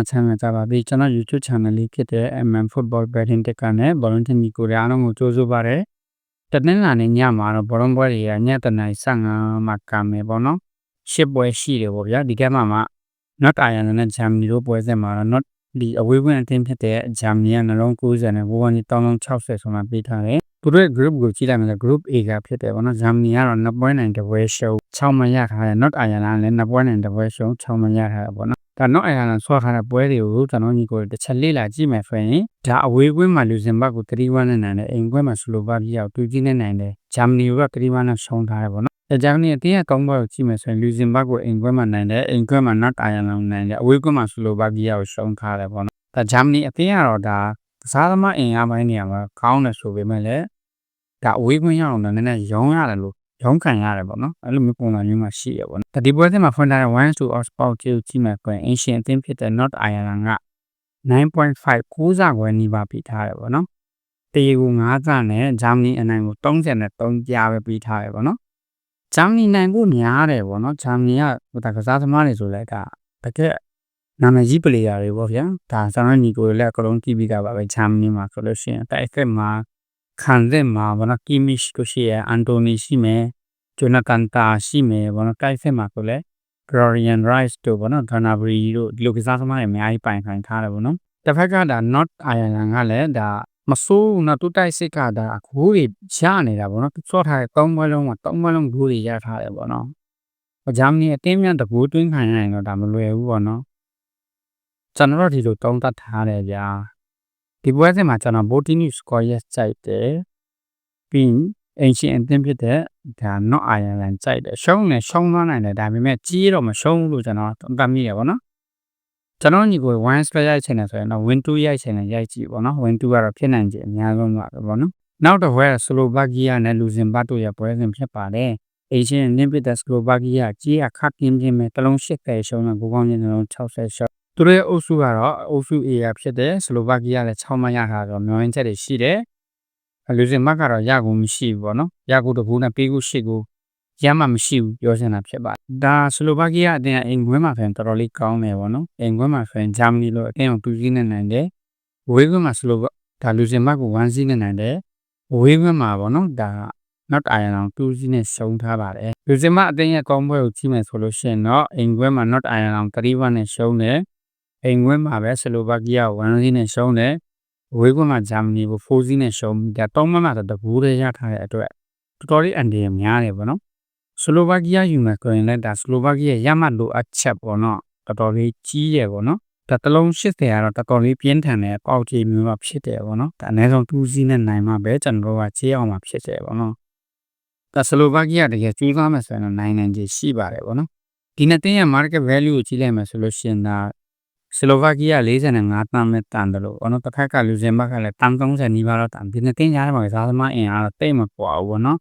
အချမ်းကြပါပြီကျွန်တော် YouTube channel လေးဖြစ်တဲ့ MM Football Betting Ticker နဲ့ Volunteer Nico တွေအားလုံးကိုကြိုးဆိုပါရစေ။တနင်္လာနေ့ညမှာတော့ဘောလုံးပွဲတွေကညတနား15မှာကံမယ်ပေါ့နော်။ရှစ်ပွဲရှိတယ်ပေါ့ဗျာဒီကဲမှာမှ Not Ireland နဲ့ Germany တို့ပွဲစဉ်မှာတော့ Not ဒီအဝေးဝင်အသင်းဖြစ်တဲ့ Germany ကနှလုံး90နဲ့ဘောဝင်360ဆိုမှပေးထားတယ်။သူတို့ရဲ့ group ကိုကြည့်လိုက်မယ်ဆို group A ကဖြစ်တယ်ပေါ့နော်။ Germany ကတော့2ပွဲနိုင်တစ်ပွဲရှုံး6မရထားတယ်။ Not Ireland လည်း2ပွဲနိုင်တစ်ပွဲရှုံး6မရထားတယ်ပေါ့နော်။ ဒါ Not Ireland ဆွဲထားတဲ့ပွဲတွေကိုကျွန်တော်ညီကိုတစ်ချက်လေ့လာကြည့်မယ်ဆိုရင်ဒါအဝေးကွင်းမှာလူဇင်ဘတ်ကို3-1နဲ့နိုင်တယ်အိမ်ကွင်းမှာဆလိုဗာကီးယာကို2-0နဲ့နိုင်တယ်ဂျာမနီက3-1နဲ့ရှုံးထားတယ်ပေါ့နော်အဲဂျာမနီအတင်းရဲ့ကောင်းပွဲကိုကြည့်မယ်ဆိုရင်လူဇင်ဘတ်ကိုအိမ်ကွင်းမှာနိုင်တယ်အိမ်ကွင်းမှာ Not Ireland နိုင်တယ်အဝေးကွင်းမှာဆလိုဗာကီးယာကိုရှုံးထားတယ်ပေါ့နော်ဒါဂျာမနီအတင်းကတော့ဒါကစားသမားအင်အားပိုင်းနေရာမှာကောင်းတယ်ဆိုပေမဲ့လည်းဒါအဝေးကွင်းရအောင်တော့နည်းနည်းရောင်းရတယ်လို့ ရောင်းခံရတယ်ပေါ့နော်အဲ့လိုမျိုးပုံစံမျိုးမှာရှိရပေါ့နော်ဒါဒီပွဲစဉ်မှာဖွင့်ထားတဲ့1 to odds ပေါက်ကြည့်ကြည့်မယ်ဆိုရင် ancient အသင်းဖြစ်တဲ့ North Ireland က9.5 9စာခွဲနီးပါးပြီးထားတယ်ပေါ့နော်တရေကို9စာနဲ့ဂျာမနီအနိုင်ကို33ကြားပဲပြီးထားတယ်ပေါ့နော်ဂျာမနီနိုင်ဖို့များတယ်ပေါ့နော်ဂျာမနီကဟိုတာကစားသမားတွေဆိုလည်းကတကယ်နာမည်ကြီးပလေယာတွေပေါ့ဗျာဒါဆန်ရညီကိုလည်းအကလုံးကြည့်ပြီးကြပါပဲဂျာမနီမှာဆိုလို့ရှိရင်တိုက်ခက်မှာ ခံတဲ့မှာဘာလို့ကီမစ်ကိုရှိရအန်တိုနီရှိမယ်ဂျိုနာတန်တာရှိမယ်ဘာလို့တိုက်ခက်မှာဆိုလဲ Florian Rice တို့ပေါ့နော် Ghanabury တို့ဒီလိုကစားသမားတွေအများကြီးပိုင်ဆိုင်ထားတယ်ပေါ့နော်တစ်ဖက်ကဒါ North Ireland ကလည်းဒါမဆိုးနော်တူတိုက်စစ်ကဒါအခိုးတွေရနေတာပေါ့နော်သူစော့ထားတဲ့၃ဘွဲလုံးမှာ၃ဘွဲလုံးဂိုးတွေရထားတယ်ပေါ့နော်ဂျာမနီအတင်းမြန်တကူတွင်းခံရရင်တော့ဒါမလွယ်ဘူးပေါ့နော်ကျွန်တော်တို့ဒီလိုတုံးတတ်ထားတယ်ဗျာ ဒီပွဲစဉ်မှာကျွန်တော် Botini score yes ကြိုက်တယ်ပြီးအင်ရှင်အသင်းဖြစ်တဲ့ဒါ not Ireland ကြိုက်တယ်ရှုံးနေရှုံးသွားနိုင်တယ်ဒါပေမဲ့ကြီးတော့မရှုံးဘူးလို့ကျွန်တော်သတ်မိတယ်ပေါ့နော်ကျွန်တော်ညီကို1 square ရိုက်ချင်တယ်ဆိုရင်တော့ win 2ရိုက်ချင်တယ်ရိုက်ကြည့်ပေါ့နော် win 2ကတော့ဖြစ်နိုင်ခြေအများဆုံးပါပဲပေါ့နော်နောက်တစ်ပွဲဆလိုဗာကီးယားနဲ့လူဇင်ဘတ်တို့ရဲ့ပွဲစဉ်ဖြစ်ပါတယ်အေရှန်နင်းပစ်တဲ့ဆလိုဗာကီးယားကြီးအခါကင်းပြင်းမဲ့တလုံး၈၀ရှုံးနဲ့ကိုကောင်းချင်းတလုံး60ရှုံး သူတို့ရဲ့အုပ်စုကတော့အုပ်စု A ရဖြစ်တဲ့ဆလိုဗာကီးယားလည်း6မှတ်ရတာတော့မျောရင်းချက်တွေရှိတယ်လူစင်မတ်ကတော့ရကူမရှိဘူးပေါ့နော်ရကူတကူနဲ့ပေးကူရှစ်ကူရမှမရှိဘူးပြောချင်တာဖြစ်ပါတယ်ဒါဆလိုဗာကီးယားအတင်းအိမ်ခွဲမှာဆိုရင်တော်တော်လေးကောင်းတယ်ပေါ့နော်အိမ်ခွဲမှာဆိုရင်ဂျာမနီလိုအတင်းအောင်တူကြီးနဲ့နိုင်တယ်ဝေးခွဲမှာဆလိုဗာဒါလူစင်မတ်ကို1စီးနဲ့နိုင်တယ်ဝေးခွဲမှာပေါ့နော်ဒါ not iron 2စီးနဲ့ရှုံးထားပါတယ်လူစင်မအတင်းရဲ့ကောင်းပွဲကိုကြည့်မယ်ဆိုလို့ရှိရင်တော့အိမ်ခွဲမှာ not iron 3-1နဲ့ရှုံးတယ် အိမ်ခွဲမှာပဲဆလိုဗာကီးယားကို1စီးနဲ့ရှုံးတယ်ဝေးကွန်းမှာဂျာမနီကို4စီးနဲ့ရှုံးပြီးဒါ၃မှတ်မှတော့တကူတည်းရထားတဲ့အတွက်တော်တော်လေးအန်ဒီရများတယ်ပေါ့နော်ဆလိုဗာကီးယားယူမယ်ဆိုရင်လည်းဒါဆလိုဗာကီးယားရမှတ်လိုအပ်ချက်ပေါ့နော်တော်တော်လေးကြီးတယ်ပေါ့နော်ဒါတလုံး80ကတော့တော်တော်လေးပြင်းထန်တဲ့ပေါက်ချေမျိုးမှဖြစ်တယ်ပေါ့နော်ဒါအနည်းဆုံး2စီးနဲ့နိုင်မှပဲကျွန်တော်တို့ကချေးအောင်မှဖြစ်တယ်ပေါ့နော်ဒါဆလိုဗာကီးယားတကယ်ကျူးစားမယ်ဆိုရင်တော့နိုင်နိုင်ကြီးရှိပါတယ်ပေါ့နော်ဒီနှစ်တင်းရဲ့ market value ကိုကြည့်လိုက်မယ်ဆိုလို့ရှိရင်ဒါ ဆလိုဗာကီးယား45တန်းပဲတန်တယ်လို့ဘောနော်တစ်ခါကလူဇင်ဘတ်ကလည်းတန်း30နီးပါးတော့တန်ဒီနှစ်တင်းကြားမှာစားသမားအင်အားတော့တိတ်မကွာဘူးဘောနော်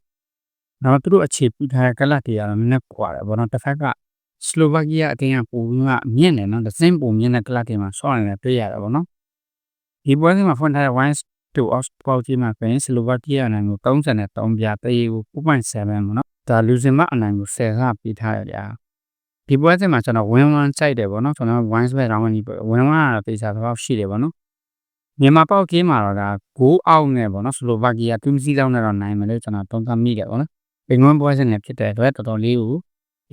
နောက်သူတို့အခြေပြုထားတဲ့ကလပ်တွေကတော့နည်းနည်းကွာတယ်ဘောနော်တစ်ခါကဆလိုဗာကီးယားအတင်းကပုံကမြင့်တယ်နော်ဒဇင်ပုံမြင့်တဲ့ကလပ်တွေမှာဆော့နေတယ်တွေ့ရတယ်ဘောနော်ဒီပွဲစဉ်မှာဖွင့်ထားတဲ့ wines to us ပေါကြီးမှာဆိုရင်ဆလိုဗာကီးယားအနိုင်ကို33ပြတရေကို4.7ဘောနော်ဒါလူဇင်ဘတ်အနိုင်ကို10ကပြီးထားရကြ ဒီပွဲစဉ်မှာကျွန်တော် win one စိုက်တယ်ပေါ့နော်ကျွန်တော် wine sweat round ကြီးပေါ့ win one ကတော့တေချာတော့ရှိတယ်ပေါ့နော်မြန်မာပေါက်ကင်းမှာတော့ဒါ6 out နဲ့ပေါ့နော်ဆလိုဗာကီးယားတူးစီးလောက်နဲ့တော့နိုင်မယ်လို့ကျွန်တော်သုံးသပ်မိတယ်ပေါ့နော်ပင်ကွန်းပွဲစဉ်နဲ့ဖြစ်တဲ့အတွက်တော်တော်လေးကို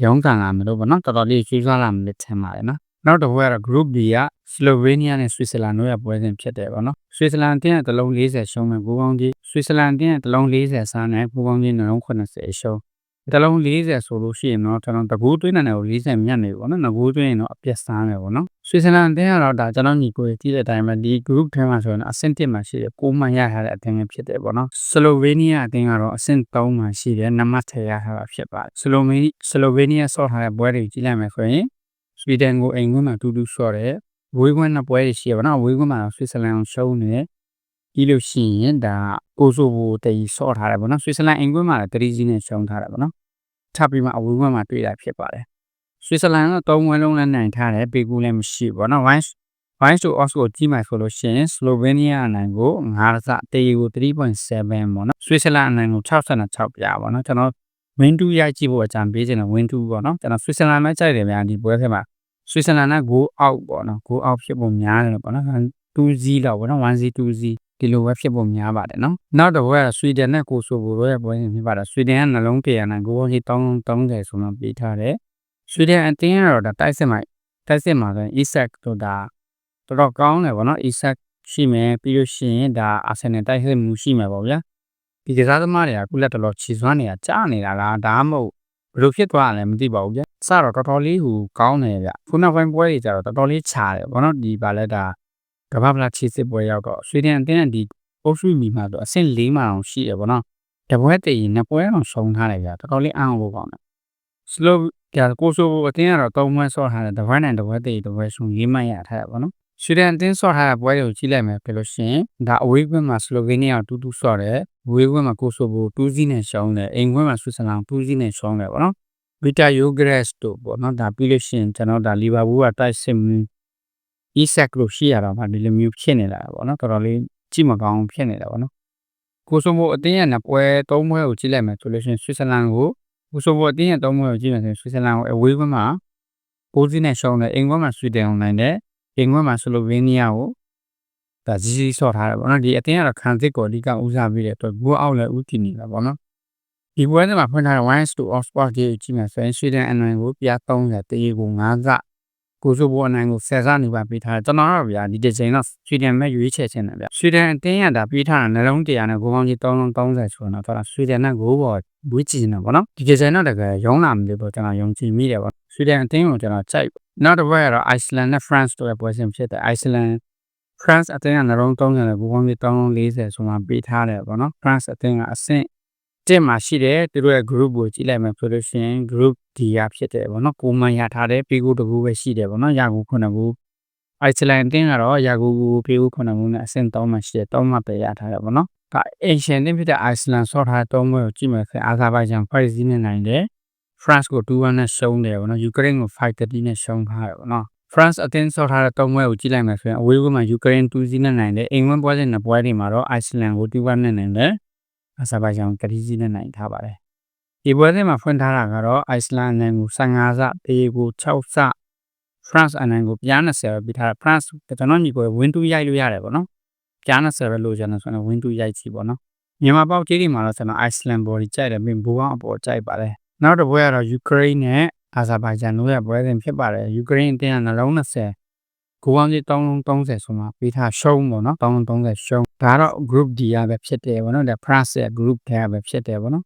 ရောင်းကန်လာမယ်လို့ပေါ့နော်တော်တော်လေးရွှေ့သွားလာမယ်လို့ထင်ပါတယ်နော်နောက်တစ်ပွဲကတော့ group B က Slovenia နဲ့ Switzerland တို့ရဲ့ပွဲစဉ်ဖြစ်တယ်ပေါ့နော် Switzerland တင်းရဲ့တလုံး40ရှုံးမဲ့ဘူပေါင်းကြီး Switzerland တင်းရဲ့တလုံး40စားနဲ့ဘူပေါင်းကြီးနှလုံး80ရှုံး တလုံး40ဆိုလို့ရှိရင်တော့ကျွန်တော်တကူးသွင်းတဲ့ကို40မြတ်နေပေါ့နော်ငကူးသွင်းရင်တော့အပြက်စားမယ်ပေါ့နော်ဆွေဇာလန်တင်းကတော့ဒါကျွန်တော်ညီကိုကြည့်တဲ့အတိုင်းပဲဒီ group ထဲမှာဆိုရင်အဆင့်1မှာရှိတယ်6မှတ်ရထားတဲ့အသင်းဖြစ်တယ်ပေါ့နော်ဆလိုဗေးနီးယားအသင်းကတော့အဆင့်3မှာရှိတယ်2မှတ်ထည့်ရထားတာဖြစ်ပါတယ်ဆလိုဗေးဆလိုဗေးနီးယားဆော့ထားတဲ့ပွဲတွေကြည့်လိုက်မယ်ဆိုရင်ဆွီဒင်ကိုအိမ်ကွင်းမှာတူတူဆော့တယ်ဝေးကွင်းနှစ်ပွဲတွေရှိရပါတော့ဝေးကွင်းမှာဆွစ်ဇာလန်ကိုရှုံးနေ ပြီးလို့ရှိရင်ဒါကိုဆိုဗိုတေးဆော့ထားတယ်ပေါ့နော်ဆွစ်ဇာလန်အိမ်ကွင်းမှာလည်း3စီးနဲ့ရှုံးထားတယ်ပေါ့နော်ထပ်ပြီးမှအဝေးဘက်မှာတွေ့တာဖြစ်ပါတယ်ဆွစ်ဇာလန်ကတော့သုံးဝန်းလုံးလည်းနိုင်ထားတယ်ပေကူလည်းမရှိဘူးပေါ့နော် wines wines to os ကိုကြည့်မှဆိုလို့ရှိရင် Slovenia အနိုင်ကို9စတေးကို3.7ပေါ့နော်ဆွစ်ဇာလန်အနိုင်ကို66ပြပေါ့နော်ကျွန်တော် win 2ရိုက်ကြည့်ဖို့အကြံပေးချင်တယ် win 2ပေါ့နော်ကျွန်တော်ဆွစ်ဇာလန်ပဲကြိုက်တယ်ဗျာဒီပွဲထဲမှာဆွစ်ဇာလန်က goal out ပေါ့နော် goal out ဖြစ်ပုံများတယ်ပေါ့နော်2-0လောက်ပေါ့နော်1-0 2-0 ဒီလိုပဲဖြစ်ပုံများပါတယ်နော်နောက်တစ်ပွဲကဆွီဒင်နဲ့ကိုဆိုဗိုတို့ရဲ့ပွဲစဉ်ဖြစ်ပါတယ်ဆွီဒင်ကနှလုံးတရနိုင်ဂိုးကြီး330ဆိုမှပေးထားတယ်ဆွီဒင်အတင်းကတော့ဒါတိုက်စစ်မှာတိုက်စစ်မှာဆိုရင် Isak တို့ဒါတော်တော်ကောင်းတယ်ပေါ့နော် Isak ရှိမယ်ပြီးလို့ရှိရင်ဒါအာဆင်နယ်တိုက်စစ်မှုရှိမယ်ပေါ့ဗျာဒီကစားသမားတွေကခုလက်တော်တော်ခြေစွမ်းနေတာကြားနေတာလားဒါမှမဟုတ်ဘယ်လိုဖြစ်သွားလဲမသိပါဘူးဗျာစတော့တော်တော်လေးဟူကောင်းတယ်ဗျခုနောက်ပိုင်းပွဲတွေကျတော့တော်တော်လေးခြားတယ်ဘောနော်ဒီပါလဲဒါ ကမ္ဘာ့ဖလားခြေစစ်ပွဲရောက်တော့ဆွေဒင်အသင်းကဒီအုပ်စုမီမှာတော့အဆင့်၄မှာအောင်ရှိတယ်ဘောနော်တပွဲတည်ရင်နှစ်ပွဲအောင်ဆုံးထားတယ်ဗျတော်တော်လေးအားအောင်ဖို့ကောင်းတယ်စလိုကြာကိုဆိုအသင်းကတော့၃ပွဲဆော့ထားတယ်တပွဲနဲ့တပွဲတည်တပွဲဆုံးရေးမှတ်ရထားတယ်ဘောနော်ဆွေဒင်အသင်းဆော့ထားတဲ့ပွဲတွေကိုကြည့်လိုက်မယ်ပြလို့ရှိရင်ဒါအဝေးကွင်းမှာစလိုဗေးနီးယားတူတူဆော့တယ်ဝေးကွင်းမှာကိုဆိုဗို2-0နဲ့ရှောင်းတယ်အိမ်ကွင်းမှာဆွစ်ဇာလန်2-0နဲ့ရှောင်းတယ်ပေါ့နော်ဗီတာယိုဂရက်စ်တို့ပေါ့နော်ဒါပြီးလို့ရှိရင်ကျွန်တော်ဒါလီဗာပူးကတိုက်စစ် မှုအီဆက်လို့ရှိရတော့မှဒီလိုမျိုးဖြစ်နေတာပေါ့နော်တော်တော်လေးကြည့်မကောင်းဖြစ်နေတာပေါ့နော်ကိုဆိုဗိုအတင်းရဲ့နှစ်ပွဲသုံးပွဲကိုကြည့်လိုက်မယ်ဆိုလို့ရှိရင်ဆွစ်ဇာလန်ကိုကိုဆိုဗိုအတင်းရဲ့သုံးပွဲကိုကြည့်မယ်ဆိုရင်ဆွစ်ဇာလန်ကိုအဝေးကွင်းမှာ6-0နဲ့ရှောင်းတယ်အိမ်ကွင်းမှာဆွီဒင်ကိုနိုင်တယ်အိမ်ကွင်းမှာဆလိုဗေးနီးယားကိုဒါကြီးကြီးဆော့ထားတယ်ပေါ့နော်ဒီအတင်းကတော့ခံစစ်ကိုအဓိကဦးစားပေးတဲ့အတွက်ဘူအောက်လည်းဦးတည်နေတာပေါ့နော်ဒီပွဲမှာဖွင့်ထားတဲ့ Wines to Oxford ကြီးကြည့်မယ်ဆိုရင်ဆွီဒင်အနိုင်ကိုပြ30တရေကို9က ကိုဆိုဘောအနိုင်ကို10ကနေပါပေးထားတယ်ကျွန်တော်တော့ဗျာဒီဒီဇိန်တော့ဆွီဒင်မဲ့ရွေးချယ်ခြင်းတယ်ဗျာဆွီဒင်အတင်းရတာပေးထားတာနှလုံးတရားနဲ့ဂိုးပေါင်းကြီး330ဆိုတော့တော့ဆွီဒင်နဲ့ဂိုးပေါ်ဝေးကြည့်နေပါတော့ဒီဒီဇိန်တော့တကယ်ရုံးလာမလို့ပေါ့ကျွန်တော်ယုံကြည်မိတယ်ပေါ့ဆွီဒင်အတင်းကိုကျွန်တော်ကြိုက်နောက်တစ်ပွဲကတော့ Iceland နဲ့ France တို့ရဲ့ပွဲစဉ်ဖြစ်တယ် Iceland France အသင်းကနှလုံး30နဲ့ဘူပေါင်းကြီး340ဆိုမှပေးထားတယ်ပေါ့နော် France အသင်းကအဆင့် တက်မှာရှိတယ်သူတို့ရဲ့ group ကိုကြည့်လိုက်မယ်ဆိုလို့ရှိရင် group D ရဖြစ်တယ်ပေါ့နော်ကိုမန်ရထားတယ်ပြီးကိုတကူပဲရှိတယ်ပေါ့နော်ရာကူခုနှစ်ခုအိုက်စလန်အသင်းကတော့ရာကူပြီးကိုခုနှစ်ခုနဲ့အဆင့်3မှာရှိတယ်3မှာပဲရထားတယ်ပေါ့နော်ဒါအင်ရှင်တင်ဖြစ်တဲ့ Iceland ဆော့ထားတဲ့3ပွဲကိုကြည့်မယ်ဆိုရင်အာဇာဘိုင်ဂျန်ဖိုက်စီနဲ့နိုင်တယ် France ကို2-1နဲ့ရှုံးတယ်ပေါ့နော် Ukraine ကို5-3နဲ့ရှုံးထားတယ်ပေါ့နော် France အသင်းဆော့ထားတဲ့၃ပွဲကိုကြည့်လိုက်မယ်ဆိုရင်အဝေးကွင်းမှာ Ukraine 2-0နဲ့နိုင်တယ်အိမ်ကွင်းပွဲစဉ်နှစ်ပွဲတွေမှာတော့ Iceland ကို2-1နဲ့နိုင်တယ် အဇာဘိုင်ဂျန်3-0နဲ့နိုင်ထားပါတယ်ဒီပွဲစဉ်မှာဖွင့်ထားတာကတော့ Iceland အနိုင်ကို15စတေးကို6စ France အနိုင်ကိုပြား20ပဲပြီးထားတာ France ကျွန်တော်ညီကို win 2ရိုက်လို့ရတယ်ပေါ့နော်ပြား20ပဲလို့ကျွန်တော်ဆိုရင် win 2ရိုက်ကြည့်ပေါ့နော်မြန်မာပေါက်ကြီးတွေမှာတော့ကျွန်တော် Iceland body ကြိုက်တယ်ပြီးဘူကောင်အပေါ်ကြိုက်ပါတယ်နောက်တစ်ပွဲကတော့ Ukraine နဲ့အာဇာဘိုင်ဂျန်တို့ရဲ့ပွဲစဉ်ဖြစ်ပါတယ်ယူကရိန်းအတင်းကနှလုံး20 ကိုပေါင်းကြီး330ဆိုမှပေးထားရှုံးပေါ့နော်330ရှုံးဒါတော့ group D ရပဲဖြစ်တယ်ပေါ့နော်ဒါ France ရဲ့ group ထဲပဲဖြစ်တယ်ပေါ့နော်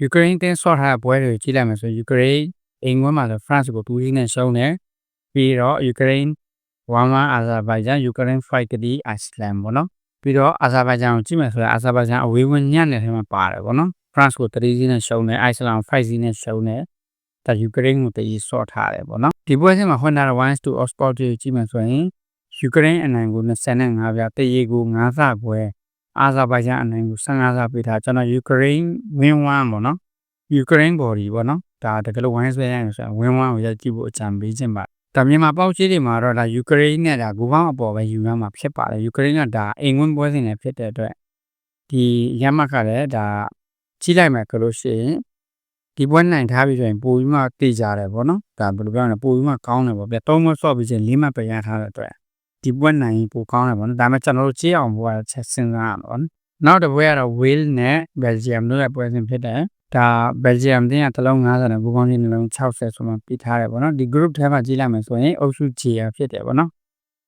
ယူကရိန်းတင်းဆော့ထားတဲ့ပွဲတွေကြည့်လိုက်မယ်ဆိုယူကရိန်းအိမ်ကွင်းမှာဆို France ကို2-0နဲ့ရှုံးတယ်ပြီးတော့ယူကရိန်း1-1အာဇာဘိုင်ဂျန်ယူကရိန်း5-3 Iceland ပေါ့နော်ပြီးတော့အာဇာဘိုင်ဂျန်ကိုကြည့်မယ်ဆိုရင်အာဇာဘိုင်ဂျန်အဝေးဝင်ညံ့တဲ့ထဲမှာပါတယ်ပေါ့နော် France ကို3-0နဲ့ရှုံးတယ် Iceland 5-0နဲ့ရှုံးတယ် ဒါယူကရိန်းကိုတည်ဆော့ထားတယ်ပေါ့နော်ဒီပွဲချင်းမှာဖွင့်ထားတဲ့ Wines to Oxford ကိုကြည့်မှဆိုရင်ယူကရိန်းအနိုင်ကို25ပြတရေကို9ဆခွဲအာဇာဘိုင်ဂျန်အနိုင်ကို15ဆပေးထားကျွန်တော်ယူကရိန်း win 1ပေါ့နော်ယူကရိန်း body ပေါ့နော်ဒါတကယ်လို့ wine ဆွဲရရင်ဆိုရင် win 1ကိုရိုက်ကြည့်ဖို့အကြံပေးခြင်းပါဒါမြန်မာပေါက်ကြီးတွေမှာတော့ဒါယူကရိန်းနဲ့ဒါဂိုးပေါင်းအပေါ်ပဲယူရမှာဖြစ်ပါတယ်ယူကရိန်းကဒါအိမ်ဝင်ပွဲစဉ်နဲ့ဖြစ်တဲ့အတွက်ဒီရမတ်ကလည်းဒါကြီးလိုက်မယ်ဆိုလို့ရှိရင် ဒီပွဲနိုင်ထားပြီဆိုရင်ပိုပြီးမှတည်ကြတယ်ပေါ့နော်ဒါဘယ်လိုပြောရလဲပိုပြီးမှကောင်းတယ်ပေါ့ဗျသုံးမှဆော့ပြီးချင်းလေးမှပဲရထားတဲ့အတွက်ဒီပွဲနိုင်ပိုကောင်းတယ်ပေါ့နော်ဒါပေမဲ့ကျွန်တော်တို့ကြည့်အောင်ဘိုးကချက်စဉ်းစားရမှာပေါ့နော်နောက်တစ်ပွဲကတော့ Wales နဲ့ Belgium တို့ရဲ့ပွဲစဉ်ဖြစ်တယ်ဒါ Belgium တင်းကတစ်လုံး90နဲ့ဘူကောင်းချင်းတစ်လုံး60ဆိုမှပြီးထားတယ်ပေါ့နော်ဒီ group ထဲမှာကြည့်လိုက်မယ်ဆိုရင်အုပ်စု G ရဖြစ်တယ်ပေါ့နော်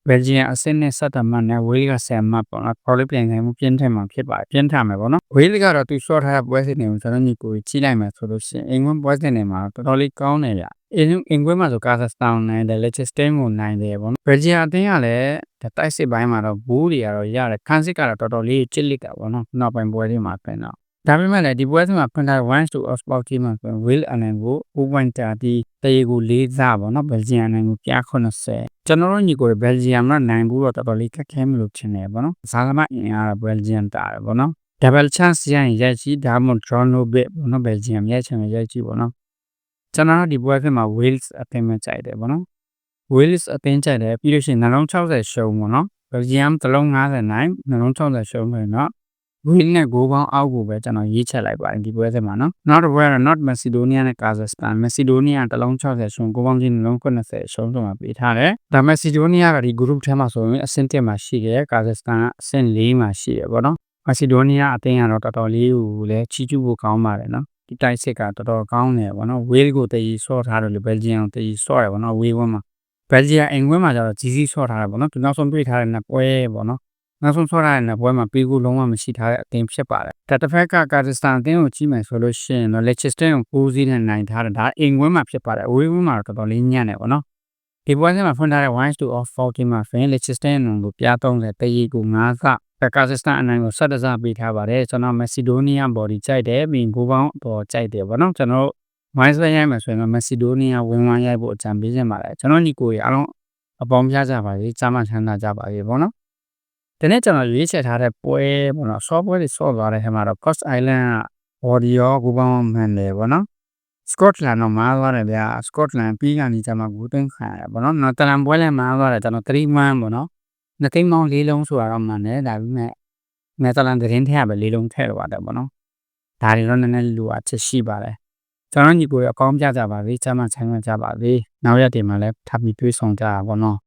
ဘယ်လ်ဂျီယံအဆင့်နဲ့ဆက်တမတ်နဲ့ဝေးကဆယ်မတ်ပေါ့နော်ပေါ်လေးပြန်ဆိုင်မှုပြင်းထန်မှာဖြစ်ပါတယ်ပြင်းထန်မယ်ပေါ့နော်ဝေးလကတော့သူ short ထားတဲ့ပွဲစဉ်တွေကိုကျွန်တော်ညီကိုကြီးလိုက်မယ်ဆိုလို့ရှိရင်အင်္ဂွန်းပွဲစဉ်တွေမှာတော်တော်လေးကောင်းနေကြအင်အင်္ဂွန်းမှာဆိုကာဇက်စတန်နိုင်တယ်လက်ချက်စတင်းကိုနိုင်တယ်ပေါ့နော်ဘယ်လ်ဂျီယံအသင်းကလည်းတိုက်စစ်ပိုင်းမှာတော့ဘူးတွေကတော့ရတယ်ခန်းစစ်ကတော့တော်တော်လေးချစ်လစ်တာပေါ့နော်နောက်ပိုင်းပွဲတွေမှာပြန်တော့ ဒါပေမဲ့လည်းဒီပွဲစဉ်မှာဖွင့်ထားတဲ့ one to Oxford team မှာဆိုရင် Will Allen ကို0.30တရေကို၄စားပေါ့နော်ဘယ်လ်ဂျီယံနိုင်ကိုပြ80ကျွန်တော်တို့ညီကိုဘယ်လ်ဂျီယံကနိုင်ဘူးတော့တော်တော်လေးခက်ခဲမလို့ထင်တယ်ပေါ့နော်ဇာသမားအင်အားဘယ်လ်ဂျီယံတာတယ်ပေါ့နော် double chance ရရင်ရိုက်ကြည့်ဒါမှမဟုတ် draw no bit ပေါ့နော်ဘယ်လ်ဂျီယံရိုက်ချင်ရိုက်ကြည့်ပေါ့နော်ကျွန်တော်တို့ဒီပွဲဖြစ်မှာ Wales အသင်းပဲကြိုက်တယ်ပေါ့နော် Wales အသင်းကြိုက်တယ်ပြီးလို့ရှိရင်နှလုံး60ရှုံးပေါ့နော်ဘယ်လ်ဂျီယံတစ်လုံး90နိုင်နှလုံး60ရှုံးမယ်နော် win နဲ့ goal ပေါင်းအောက်ကိုပဲကျွန်တော်ရေးချက်လိုက်ပါတယ်ဒီပွဲစဉ်မှာနော်နောက်တစ်ပွဲကတော့ North Macedonia နဲ့ Kazakhstan Macedonia တလုံး60ရှုံး goal ပေါင်းချင်းနှလုံး80ရှုံးတော့မှာပေးထားတယ်ဒါ Macedonia ကဒီ group ထဲမှာဆိုရင်အဆင့်1မှာရှိတယ် Kazakhstan ကအဆင့်4မှာရှိတယ်ပေါ့နော် Macedonia အသင်းကတော့တော်တော်လေးကိုလည်းချီးကျူးဖို့ကောင်းပါတယ်နော်ဒီတိုက်စစ်ကတော်တော်ကောင်းတယ်ပေါ့နော် whale ကိုတည်ဆော့ထားတယ်လို့ Belgium ကိုတည်ဆော့ရပေါ့နော် whale ဘက်မှာ Belgium အိမ်ခွဲမှာကျတော့ GC ဆော့ထားတယ်ပေါ့နော်သူနောက်ဆုံးတွေ့ထားတဲ့နှစ်ပွဲပေါ့နော် နောက်ဆုံးဆော့ထားတဲ့နှစ်ပွဲမှာပေးကိုလုံးဝမရှိထားတဲ့အသင်းဖြစ်ပါတယ်ဒါတစ်ဖက်က Kazakhstan အသင်းကိုကြီးမယ်ဆိုလို့ရှိရင်တော့ Liechtenstein ကို6စီးနဲ့နိုင်ထားတယ်ဒါအိမ်ခွဲမှာဖြစ်ပါတယ်အဝေးခွဲမှာတော့တော်တော်လေးညံ့တယ်ပေါ့နော်ဒီပွဲစဉ်မှာဖွင့်ထားတဲ့ Wines to off 14မှာဆိုရင် Liechtenstein ကိုပြား30တရီကို9စကာဇက်စတန်အနိုင်ကို17စပေးထားပါတယ်ကျွန်တော်မက်ဆီဒိုးနီးယားဘော်ဒီကြိုက်တယ်ပြီးဂိုးပေါင်းပေါ်ကြိုက်တယ်ဗောနော်ကျွန်တော်မိုင်းစရိုက်မယ်ဆိုရင်မက်ဆီဒိုးနီးယားဝင်ဝမ်းရိုက်ဖို့အကြံပေးခြင်းပါတယ်ကျွန်တော်ညီကိုကြီးအားလုံးအပေါင်းပြကြပါစေကြားမှချမ်းသာကြပါစေဗောနော် ဒီနေ့ကျွန်တော်ရွေးချယ်ထားတဲ့ပွဲပေါ့နော်ဆော့ပွဲတွေဆော့သွားတဲ့ထဲမှာတော့ Coast Island ကဘော်ဒီရောဂိုးပေါင်းမှန်တယ်ဗောနော်စကော့တလန်တော့မားသွားတယ်ဗျာစကော့တလန်ပြီးကနေကျမှဂူးသွင်းခံရတယ်ဗောနော်နော်တလန်ပွဲလည်းမားသွားတယ်ကျွန်တော်3 man ဗောနော်နှစ်သိန်းပေါင်း၄လုံးဆိုတာတော့မှန်တယ်ဒါပေမဲ့နယ်သာလန်သတင်းထဲကပဲ၄လုံးထည့်တော့ပါတယ်ဗောနော်ဒါတွေတော့နည်းနည်းလိုအပ်ချက်ရှိပါတယ်ကျွန်တော်ညီကိုရအကောင်းပြကြပါပြီကျမ်းမချမ်းသာကြပါပြီနောက်ရက်တွေမှာလည်းထပ်ပြီးတွေးဆောင်ကြတာဗောနော်